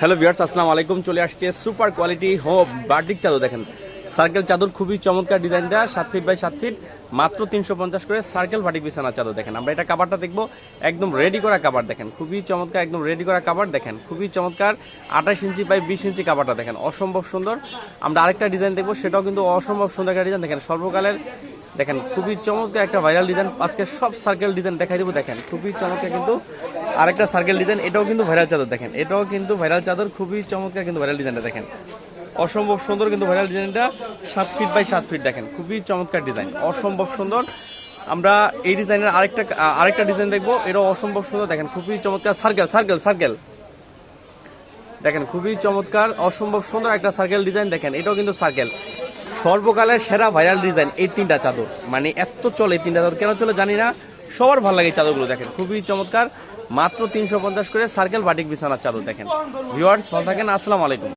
Hello viewers, আসসালামু আলাইকুম। চলে আসছে সুপার কোয়ালিটি হোম বার্ডিক চাদর, দেখেন। সার্কেল চাদর খুবই চমৎকার ডিজাইনটা, সাত ফিট বাই সাত ফিট, মাত্র তিনশো পঞ্চাশ করে সার্কেল বাটিক বিছানা চাদর, দেখেন। আমরা এটা কাবারটা দেখব, একদম রেডি করা কাবার দেখেন। খুবই চমৎকার, একদম রেডি করা কাবার দেখেন। খুবই চমৎকার, আঠাশ ইঞ্চি বাই বিশ ইঞ্চি কাবারটা দেখেন। অসম্ভব সুন্দর। আমরা আরেকটা ডিজাইন দেখব, সেটাও কিন্তু অসম্ভব সুন্দর একটা ডিজাইন দেখেন। সর্বকালের, দেখেন, খুবই চমৎকার একটা ভাইরাল ডিজাইন আজকে সব সার্কেল ডিজাইন দেখাই দেবো, দেখেন। খুবই চমৎকার কিন্তু আরেকটা সার্কেল ডিজাইন এটাও কিন্তু ভাইরাল চাদর, দেখেন। এটাও কিন্তু ভাইরাল চাদর, খুবই চমৎকার কিন্তু ভাইরাল ডিজাইনটা দেখেন। অসম্ভব সুন্দর কিন্তু ভাইরাল ডিজাইনটা সাত ফিট বাই সাত ফিট দেখেন। খুবই চমৎকার ডিজাইন অসম্ভব সুন্দর। আমরা এই ডিজাইনের আরেকটা আরেকটা ডিজাইন দেখব, এটাও অসম্ভব সুন্দর, দেখেন, খুবই চমৎকার সার্কেল সার্কেল সার্কেল দেখেন, খুবই চমৎকার, অসম্ভব সুন্দর একটা সার্কেল ডিজাইন দেখেন, এটাও কিন্তু সার্কেল সর্বকালের সেরা ভাইরাল ডিজাইন এই তিনটা চাদর। মানে এত চলে এই তিনটা চাদর, কেন চলে জানি না? সবার ভালো লাগে চাদরগুলো দেখেন। খুবই চমৎকার। মাত্র তিনশো পঞ্চাশ করে সার্কেল বাটিক বিছানার চাদর দেখেন। ভিউয়ার্স, ভালো থাকেন। আসসালামু আলাইকুম।